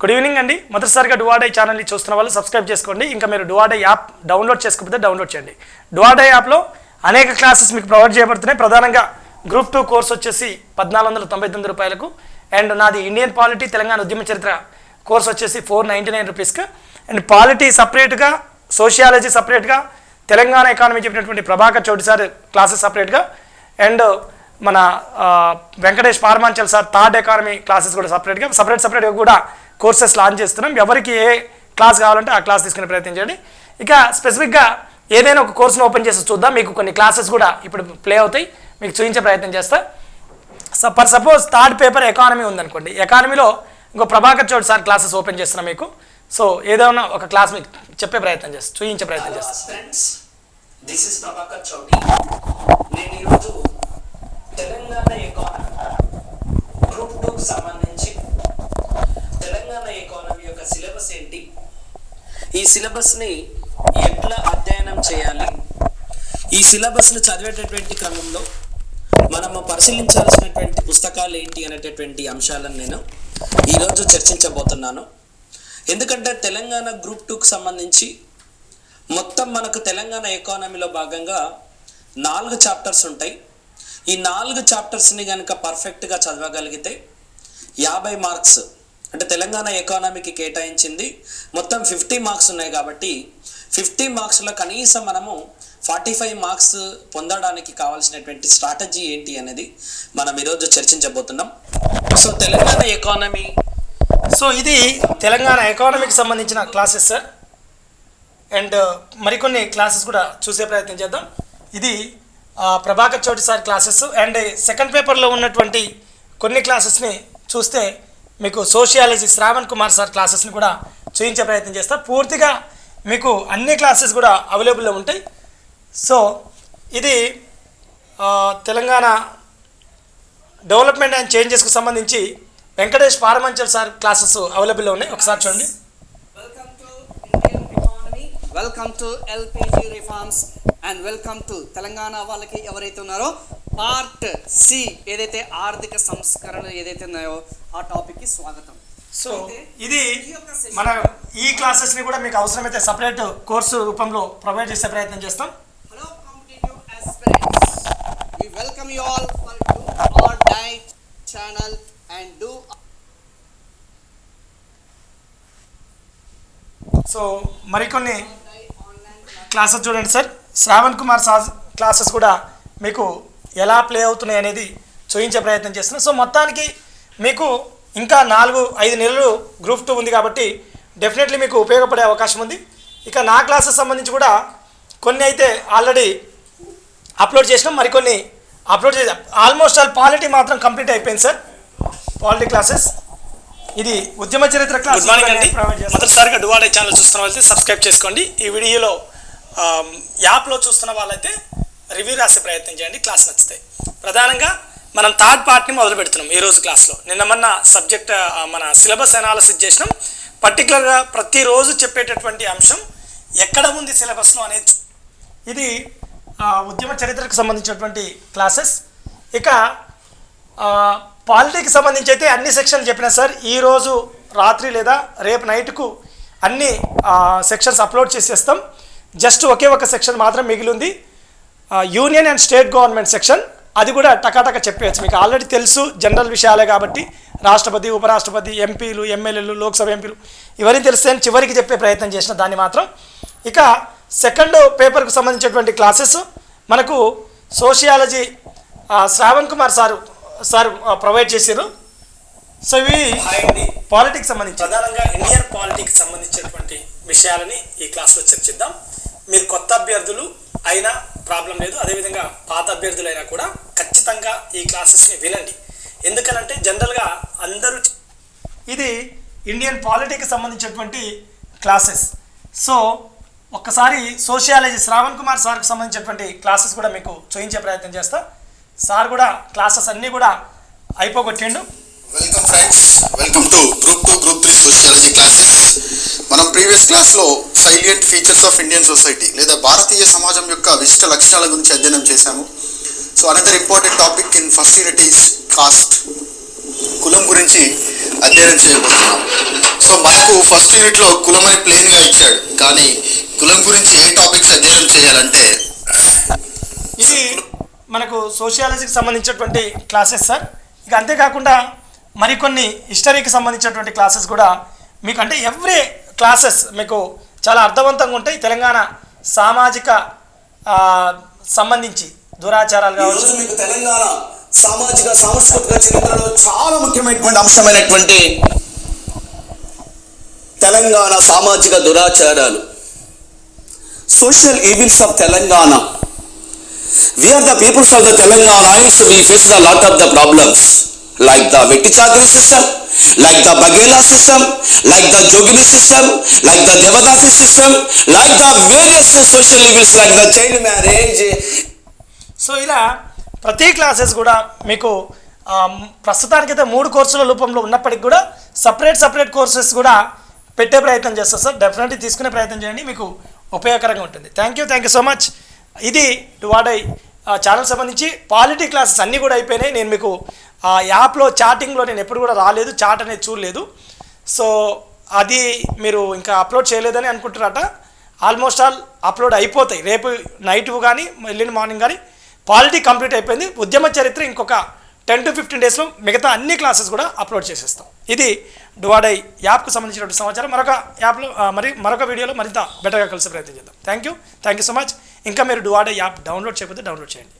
Good evening అండి. మొదటిసారిగా డువాడై ఛానల్ని చూస్తున్న వాళ్ళు సబ్స్క్రైబ్ చేసుకోండి. ఇంకా మీరు డువాడై యాప్ డౌన్లోడ్ చేసుకోకపోతే డౌన్లోడ్ చేయండి. డువాడై యాప్లో అనేక క్లాసెస్ మీకు ప్రొవైడ్ చేయబడుతున్నాయి. ప్రధానంగా గ్రూప్ టూ కోర్స్ వచ్చేసి పద్నాలుగు వందల తొంభై తొమ్మిది రూపాయలకు. అండ్ నాది ఇండియన్ పాలిటీ తెలంగాణ ఉద్యమ చరిత్ర కోర్స్ వచ్చేసి ఫోర్ నైంటీ నైన్ రూపీస్కి అండ్ పాలిటీ సపరేట్గా సోషియాలజీ సపరేట్గా తెలంగాణ ఎకానమీ చెప్పినటువంటి ప్రభాకర్ చౌటి సార్ క్లాసెస్ సపరేట్గా అండ్ మన Venkatesh Parmanchal sir third economy classes కూడా సపరేట్గా సపరేట్ సపరేట్గా కూడా కోర్సెస్ లాంచ్ చేస్తున్నాం. ఎవరికి ఏ క్లాస్ కావాలంటే ఆ క్లాస్ తీసుకునే ప్రయత్నం చేయండి. ఇక స్పెసిఫిక్గా ఏదైనా ఒక కోర్సును ఓపెన్ చేసి చూద్దాం. మీకు కొన్ని క్లాసెస్ కూడా ఇప్పుడు ప్లే అవుతాయి. మీకు చూపించే ప్రయత్నం చేస్తా. So for suppose third paper economy ఉందనుకోండి. ఎకానమీలో ఇంకో Prabhakar Choud sir classes open చేస్తున్నాం మీకు. సో ఏదైనా ఒక క్లాస్ మీకు చెప్పే ప్రయత్నం చేస్తాను చూపించే ప్రయత్నం చేస్తాను దిస్ ఇస్ ప్రభాకర్ చౌటి నేను ఈరోజు తెలంగాణ ఎకానమీ గ్రూప్ టూకి సంబంధించి తెలంగాణ ఎకానమీ యొక్క సిలబస్ ఏంటి? ఈ సిలబస్ని ఎట్లా అధ్యయనం చేయాలి? ఈ సిలబస్ను చదివేటటువంటి క్రమంలో మనము పరిశీలించాల్సినటువంటి పుస్తకాలు ఏంటి అనేటటువంటి అంశాలను నేను ఈరోజు చర్చించబోతున్నాను. ఎందుకంటే తెలంగాణ గ్రూప్ టూకి సంబంధించి మొత్తం మనకు తెలంగాణ ఎకానమీలో భాగంగా నాలుగు చాప్టర్స్ ఉంటాయి. ఈ నాలుగు చాప్టర్స్ని కనుక పర్ఫెక్ట్గా చదవగలిగితే యాభై మార్క్స్ అంటే తెలంగాణ ఎకానమీకి కేటాయించింది. మొత్తం ఫిఫ్టీ మార్క్స్ ఉన్నాయి కాబట్టి ఫిఫ్టీ మార్క్స్లో కనీసం మనము ఫార్టీ ఫైవ్ మార్క్స్ పొందడానికి కావాల్సినటువంటి స్ట్రాటజీ ఏంటి అనేది మనం ఈరోజు చర్చించబోతున్నాం. సో తెలంగాణ ఎకానమీ సో ఇది తెలంగాణ ఎకానమీకి సంబంధించిన క్లాసెస్ సార్ అండ్ మరికొన్ని క్లాసెస్ కూడా చూసే ప్రయత్నం చేద్దాం. ఇది Prabhakar Chouti sir classes and second పేపర్లో ఉన్నటువంటి కొన్ని క్లాసెస్ని చూస్తే మీకు సోషియాలజీ శ్రావణ్ కుమార్ సార్ క్లాసెస్ని కూడా చూపించే ప్రయత్నం చేస్తా. పూర్తిగా మీకు అన్ని క్లాసెస్ కూడా అవైలబుల్లో ఉంటాయి. సో ఇది తెలంగాణ డెవలప్మెంట్ అండ్ చేంజెస్కు సంబంధించి వెంకటేష్ పారమంచల్ సార్ క్లాసెస్ అవైలబుల్లో ఉన్నాయి. ఒకసారి చూడండి. Welcome to Indian economy welcome to LPG reforms and welcome to Telangana వాళ్ళకి ఎవరైతే ఉన్నారో పార్ట్ సి ఏదైతే ఆర్థిక సంస్కరణలు ఏదైతే ఉన్నాయో ఆ టాపిక్కి స్వాగతం. సో ఇది మన ఈ క్లాసెస్ని కూడా మీకు అవసరమైతే సపరేట్ కోర్సు రూపంలో ప్రొవైడ్ చేసే ప్రయత్నం చేస్తాం. Hello competitive aspirants. We welcome you all for do or die channel and do so మరికొన్ని. క్లాసెస్ చూడండి sir. Shravan Kumar sir classes కూడా మీకు ఎలా ప్లే అవుతున్నాయి అనేది చూపించే ప్రయత్నం చేస్తున్నాం. సో మొత్తానికి మీకు ఇంకా నాలుగు ఐదు నెలలు గ్రూప్ టూ ఉంది కాబట్టి డెఫినెట్లీ మీకు ఉపయోగపడే అవకాశం ఉంది. ఇక నా క్లాసెస్ సంబంధించి కూడా కొన్ని అయితే ఆల్రెడీ అప్లోడ్ చేసినాం. మరికొన్ని అప్లోడ్ చేసాం ఆల్మోస్ట్ ఆల్ పాలిటీ మాత్రం కంప్లీట్ అయిపోయింది సార్. Polity classes. ఇది ఉద్యమ చరిత్ర క్లాస్ గుడ్ మార్నింగ్ అండి. మొదటిసారిగా డువాడే ఛానల్ చూస్తున్న వాళ్ళైతే సబ్స్క్రైబ్ చేసుకోండి. ఈ వీడియోలో యాప్లో చూస్తున్న వాళ్ళైతే రివ్యూ రాసే ప్రయత్నం చేయండి. క్లాస్ నచ్చుతాయి ప్రధానంగా మనం థర్డ్ పార్ట్ని మొదలు పెడుతున్నాం ఈరోజు క్లాస్లో నిన్న మొన్న సబ్జెక్ట్ మన సిలబస్ అనాలసిస్ చేసినాం. పర్టికులర్గా ప్రతిరోజు చెప్పేటటువంటి అంశం ఎక్కడ ఉంది సిలబస్లో అనేది. ఇది ఉద్యమ చరిత్రకు సంబంధించినటువంటి క్లాసెస్ ఇక పాలిటీకి సంబంధించి అయితే అన్ని సెక్షన్లు చెప్పిన సార్. ఈరోజు రాత్రి లేదా రేపు నైట్కు అన్ని సెక్షన్స్ అప్లోడ్ చేసేస్తాం. జస్ట్ ఒకే ఒక సెక్షన్ మాత్రం మిగిలింది union and state government section అది కూడా టకాటక చెప్పేయచ్చు. మీకు ఆల్రెడీ తెలుసు జనరల్ విషయాలే కాబట్టి రాష్ట్రపతి ఉపరాష్ట్రపతి ఎంపీలు ఎమ్మెల్యేలు లోక్సభ ఎంపీలు ఇవన్నీ తెలిస్తే చివరికి చెప్పే ప్రయత్నం చేసిన దాన్ని మాత్రం. ఇక సెకండ్ పేపర్కు సంబంధించినటువంటి క్లాసెస్. మనకు sociology Shravan Kumar sir sir provide చేశారు. సో ఇవి పాలిటిక్స్ సంబంధించి ప్రధానంగా ఇండియన్ పాలిటిక్స్ సంబంధించినటువంటి విషయాలని ఈ క్లాస్లో చర్చిద్దాం. మీరు కొత్త అభ్యర్థులు అయినా ప్రాబ్లం లేదు. అదేవిధంగా పాత అభ్యర్థులైనా కూడా ఖచ్చితంగా ఈ క్లాసెస్ని వినండి. ఎందుకనంటే జనరల్గా అందరూ ఇది ఇండియన్ పాలిటీకి సంబంధించినటువంటి క్లాసెస్. సో ఒక్కసారి సోషియాలజీ శ్రావణ్ కుమార్ సార్కి సంబంధించినటువంటి క్లాసెస్ కూడా మీకు చూపించే ప్రయత్నం చేస్తా. సార్ కూడా క్లాసెస్ అన్నీ కూడా అయిపోగొట్టిండు. Welcome friends welcome to group two group three sociology classes మనం ప్రీవియస్ క్లాస్లో salient features of Indian society లేదా భారతీయ సమాజం యొక్క విశిష్ట లక్షణాల గురించి అధ్యయనం చేశాము. So another important topic in first unit is caste కులం గురించి అధ్యయనం చేయబోతున్నాం. సో ఫస్ట్ యూనిట్లో కులం అని ప్లెయిన్గా ఇచ్చాడు. కానీ కులం గురించి ఏ టాపిక్స్ అధ్యయనం చేయాలంటే ఇది మనకు సోషియాలజీకి సంబంధించినటువంటి క్లాసెస్ సార్ ఇక అంతేకాకుండా మరికొన్ని హిస్టరీకి సంబంధించినటువంటి క్లాసెస్ కూడా మీకు అంటే ఎవ్రీ క్లాసెస్ మీకు చాలా అర్థవంతంగా ఉంటాయి. తెలంగాణ సామాజిక సంబంధించి దురాచారాలు కావచ్చు. మీకు తెలంగాణ సామాజిక సాంస్కృతిక చరిత్రలో చాలా ముఖ్యమైనటువంటి అంశమైనటువంటి తెలంగాణ సామాజిక దురాచారాలు. Social evils of Telangana. The peoples of the Telangana and so we face a lot of the problems. Like the Vetti Chakri system, like the Bagela system, like the Jogini system, like the Devadasi system, like the various social events like the child marriage, so ఇలా ప్రతి classes కూడా మీకు ప్రస్తుతానికైతే మూడు కోర్సుల రూపంలో ఉన్నప్పటికీ కూడా సపరేట్ సపరేట్ కోర్సెస్ కూడా పెట్టే ప్రయత్నం చేస్తాం సార్ డెఫినెట్లీ తీసుకునే ప్రయత్నం చేయండి. మీకు ఉపయోగకరంగా ఉంటుంది. Thank you thank you so much ఇది డువాడై ఛానల్ సంబంధించి పాలిటీ క్లాసెస్ అన్నీ కూడా అయిపోయినాయి. నేను మీకు ఆ యాప్లో చాటింగ్లో నేను ఎప్పుడు కూడా రాలేదు చాట్ అనేది చూడలేదు. సో అది మీరు ఇంకా అప్లోడ్ చేయలేదని అనుకుంటున్నారట. ఆల్మోస్ట్ ఆల్ అప్లోడ్ అయిపోతాయి. రేపు నైట్ కానీ ఎల్లుండి మార్నింగ్ కానీ పాలిటీ కంప్లీట్ అయిపోయింది. ఉద్యమ చరిత్ర ఇంకొక టెన్ టు ఫిఫ్టీన్ డేస్లో మిగతా అన్ని క్లాసెస్ కూడా అప్లోడ్ చేసేస్తాం. ఇది డువాడై యాప్కు సంబంధించినటువంటి సమాచారం. మరొక యాప్లో మరి మరొక వీడియోలో మరింత బెటర్గా కలిసి ప్రయత్నం చేద్దాం. Thank you thank you so much ఇంకా మీరు డువాడై యాప్ డౌన్లోడ్ చేయకపోతే డౌన్లోడ్ చేయండి.